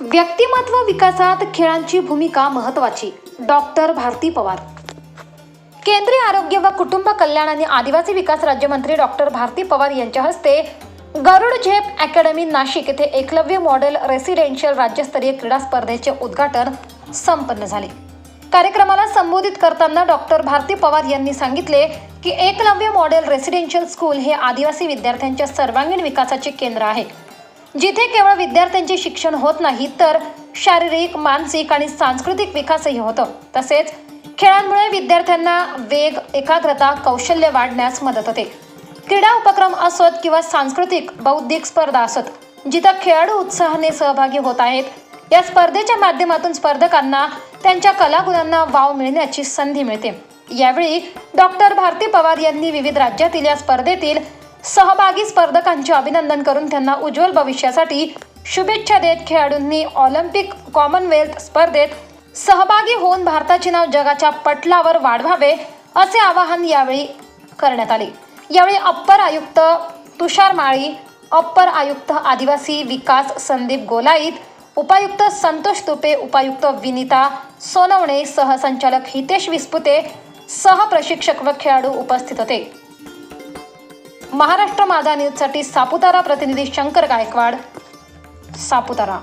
व्यक्तिमत्व विकासात खेळांची भूमिका महत्वाची. डॉक्टर भारती पवार. केंद्रीय आरोग्य व कुटुंब कल्याण आणि आदिवासी विकास राज्यमंत्री डॉक्टर भारती पवार यांच्या हस्ते गरुड झेप अकॅडमी नाशिक येथे एकलव्य मॉडेल रेसिडेन्शियल राज्यस्तरीय क्रीडा स्पर्धेचे उद्घाटन संपन्न झाले. कार्यक्रमाला संबोधित करताना डॉक्टर भारती पवार यांनी सांगितले की एकलव्य मॉडेल रेसिडेन्शियल स्कूल हे आदिवासी विद्यार्थ्यांच्या सर्वांगीण विकासाचे केंद्र आहे. जिथे केवळ विद्यार्थ्यांचे शिक्षण होत नाही तर शारीरिक मानसिक आणि सांस्कृतिक विकासही होतो. तसेच खेळांमुळे विद्यार्थ्यांना वेग एकाग्रता कौशल्य वाढण्यास मदत होते. क्रीडा उपक्रम असोत किंवा सांस्कृतिक बौद्धिक स्पर्धा असत जिथं खेळाडू उत्साहाने सहभागी होत आहेत या स्पर्धेच्या माध्यमातून स्पर्धकांना त्यांच्या कलागुणांना वाव मिळण्याची संधी मिळते. यावेळी डॉक्टर भारती पवार यांनी विविध राज्यातील या स्पर्धेतील सहभागी स्पर्धकांचे अभिनंदन करून त्यांना उज्ज्वल भविष्यासाठी शुभेच्छा देत खेळाडूंनी ऑलिम्पिक कॉमनवेल्थ स्पर्धेत सहभागी होऊन भारताचे नाव जगाच्या पटलावर वाढवावे असे आवाहन यावेळी करण्यात आले. यावेळी अप्पर आयुक्त तुषार माळी अप्पर आयुक्त आदिवासी विकास संदीप गोलाईत उपायुक्त संतोष तुपे उपायुक्त विनिता सोनवणे सहसंचालक हितेश विस्पुते सहप्रशिक्षक व खेळाडू उपस्थित होते. महाराष्ट्र माझा न्यूजसाठी सापुतारा प्रतिनिधी शंकर गायकवाड सापुतारा.